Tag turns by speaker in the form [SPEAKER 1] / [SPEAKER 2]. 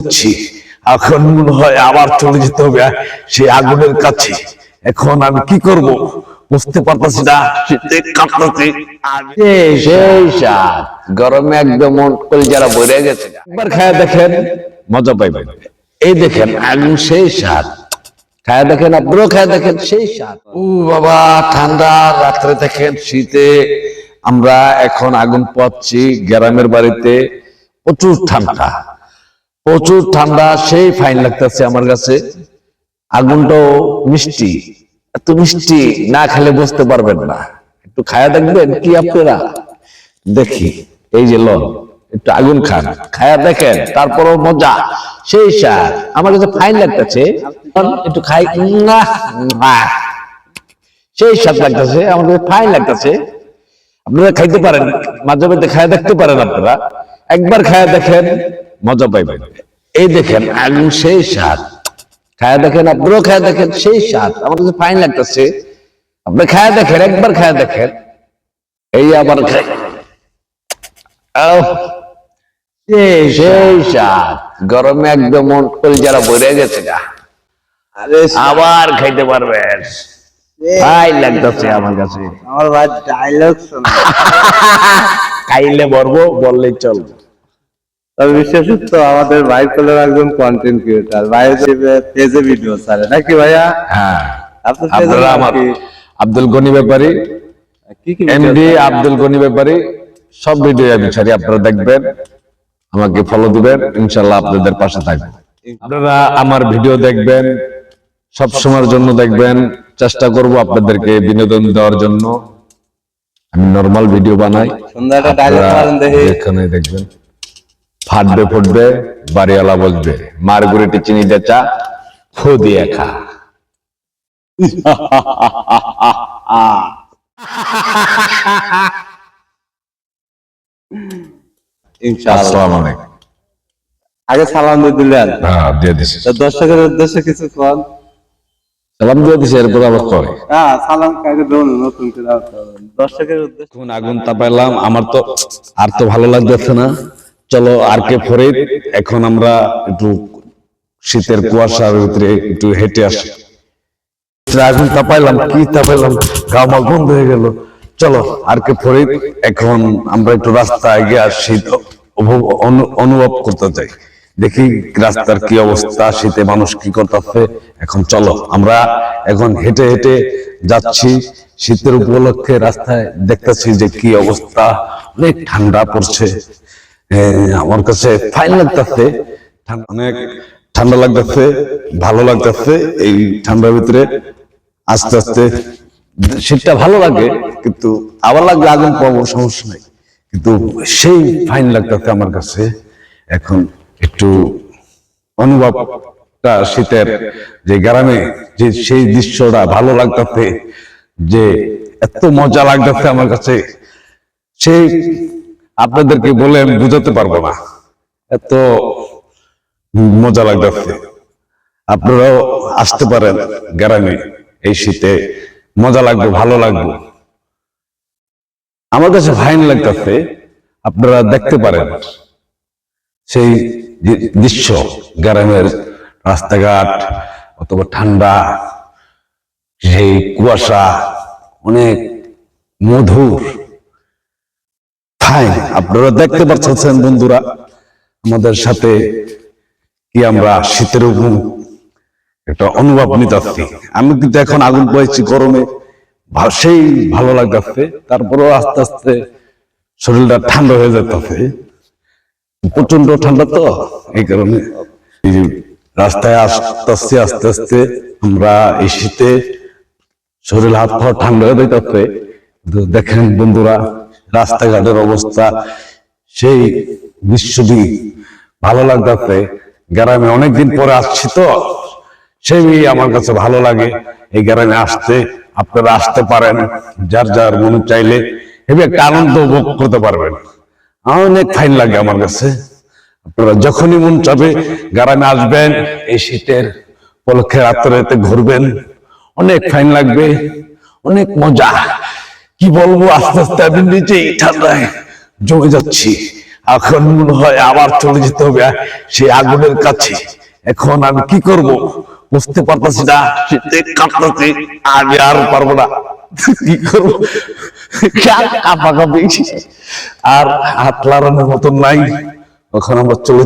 [SPEAKER 1] যাচ্ছি এখন মনে হয় আবার চলে যেতে হবে সেই আগুনের কাছে। এখন আমি কি করব? বুঝতে পারতেছি না। কাঁপতেছি
[SPEAKER 2] গরমে একদম মন কলিজারা বইরে গেছে
[SPEAKER 1] একবার খায়া দেখেন, মজা পাইবেন।
[SPEAKER 2] এই দেখেন, আগুন সেই স্বাদ খায়া দেখেন, আপনারও খায়া দেখেন, সেই স্বাদ
[SPEAKER 1] ও বাবা, ঠান্ডা রাত্রে দেখেন, শীতে আমরা এখন আগুন পাচ্ছি গ্রামের বাড়িতে। প্রচুর ঠান্ডা। প্রচুর ঠান্ডা, সেই ফাইন লাগতেছে আমার কাছে। আগুনটাও মিষ্টি। এত মিষ্টি, না খেলে বুঝতে পারবেন না। একটু খায়া দেখবেন কি আপনারা? দেখি, এই যে লন, একটু আগুন খান। খায়া দেখেন, তারপরও মজা। সেই সার আমার কাছে ফাইন লাগতেছে। একটু খাই। না। সেই স্বাদ লাগতেছে, আমার কাছে ফাইন লাগতেছে। আপনারা খাইতে পারেন, মাঝে মাঝে খায়া দেখতে পারেন আপনারা। একবার খায়া দেখেন। মজা পাইবেন এই দেখেন আগুন সেই স্বাদ। খায়া দেখেন আপনারাও খায়া দেখেন সেই স্বাদ। আমার কাছে ফাইন লাগতেছে। আপনি খায়া দেখেন একবার খায়া দেখেন। এই আবার খাই।
[SPEAKER 2] সেই স্বাদ। গরমে একদম মন কলিজারা বইরে গেছে গা।
[SPEAKER 1] আবার খাইতে পারবেন। ফাইন লাগতেছে আমার কাছে।
[SPEAKER 3] আমার ভাই ডায়লগ
[SPEAKER 1] খাইলে বলব বললেই চলবে।
[SPEAKER 3] তবে বিশেষত আমাদের ভাই কোলের একজন কন্টেন্ট ক্রিয়েটার ভাই পেজে ভিডিও ছাড়ে। নাকি ভাইয়া?
[SPEAKER 1] হ্যাঁ।
[SPEAKER 3] আপনার
[SPEAKER 1] আমার আব্দুল গনি ব্যাপারী এমডি আব্দুল গনি ব্যাপারী সব ভিডিও আমি ছাড়ি আপনারা দেখবেন আমাকে ফলো দিবেন ইনশাল্লাহ আপনাদের পাশে থাকবেন আপনারা আমার ভিডিও দেখবেন সব সময়ের জন্য দেখবেন চেষ্টা করব আপনাদেরকে বিনোদন দেওয়ার জন্য। আমি নরমাল ভিডিও বানাই এখানে দেখবেন। ফাটবে ফুটবে বাড়িওয়ালা বলবে মার গুড়িটি চিনি দে চা ফু দিয়ে খা। আসসালামু আলাইকুম।
[SPEAKER 3] আগে সালাম দিয়ে দিলেন।
[SPEAKER 1] হ্যাঁ দিয়ে দিছি।
[SPEAKER 3] দর্শকের উদ্দেশ্যে কিছু কোন?
[SPEAKER 1] সালাম দিয়ে দিছি এরপর আবার কয়
[SPEAKER 3] হ্যাঁ সালাম কাকে দেবো নতুন করে। দর্শকের উদ্দেশ্যে
[SPEAKER 1] এখন আগুন তাপাইলাম আমার তো আর তো ভালো লাগতেছে না। চলো আর কে ফরিদ, এখন আমরা একটু শীতের কুয়াশার ভিতরে একটু হেঁটে আসি। আগুন তাপাইলাম কি তাপাইলাম বন্ধ হয়ে গেল। চলো আর কে এখন আমরা একটু রাস্তায় গিয়ে আর শীত অনুভব করতে চাই। দেখি রাস্তার কি অবস্থা, শীতে মানুষ কি করতেছে। এখন চলো, আমরা এখন হেঁটে হেঁটে যাচ্ছি। শীতের উপলক্ষে রাস্তায় দেখতেছি যে কি অবস্থা, অনেক ঠান্ডা পড়ছে। আমার কাছে ফাইন লাগতেছে। অনেক ঠান্ডা লাগতেছে, ভালো লাগতেছে। এই ঠান্ডার ভিতরে আস্তে আস্তে শীতটা ভালো লাগে, কিন্তু আবার লাগলে আগুন পাবো সমস্যা নেই। কিন্তু সেই ফাইন লাগতেছে আমার কাছে। এখন একটু অনুভবটা শীতের যে গ্রামে যে সেই দৃশ্যটা ভালো লাগতেছে, যে এত মজা লাগতেছে আমার কাছে। সেই আপনাদেরকে বলে আমি বুঝাতে পারব না। এত মজা লাগতেছে। আপনারাও আসতে পারেন গ্রামে এই শীতে। মজা লাগবে ভালো লাগবে। আমার কাছে ফাইন লাগতেছে আপনারা দেখতে পারেন সেই দৃশ্য গ্রামের রাস্তাঘাট অথবা ঠান্ডা সেই কুয়াশা অনেক মধুর। ফাইন আপনারা দেখতে পাচ্ছেন বন্ধুরা, আমাদের সাথে কি আমরা শীতের একটা অনুভব নিতেছি আমি কিন্তু এখন আগুন পাইছি গরমে সেই ভালো লাগতেছে তারপরেও আস্তে আস্তে শরীরটা ঠান্ডা হয়ে যেতেছে প্রচণ্ড ঠান্ডা তো, এই কারণে রাস্তায় আস্তে আস্তে আস্তে আস্তে আমরা এই শীতে শরীর হাত পা ঠান্ডা হয়ে যেতেছে দেখেন বন্ধুরা রাস্তাঘাটের অবস্থা, সেই দৃশ্যটি ভালো লাগতেছে। গ্রামে অনেকদিন পরে আসছি তো, সেই আমার কাছে ভালো লাগে। এই গ্রামে আসতে আপনারা আসতে পারেন, যার যার মনে চাইলে এবার একটা আনন্দ উপভোগ করতে পারবেন। অনেক ফাইন লাগে আমার কাছে। আপনারা যখনই মন চাবে গ্রামে আসবেন, এই শীতের উপলক্ষে রাত্রে ঘুরবেন। অনেক ফাইন লাগবে, অনেক মজা। কি বলব? আস্তে আস্তে আমি নিজেই ঠান্ডায় জমে যাচ্ছি। এখন মনে হয় আবার চলে যেতে হবে সেই আগুনের কাছে। এখন আমি কি করব? বুঝতে পারতাছি না, শীতে কাঁপতাছি, আমি আর পারব না। কি করব? আর হাত লাগানোর মতন নাই। তখন আমরা চলে।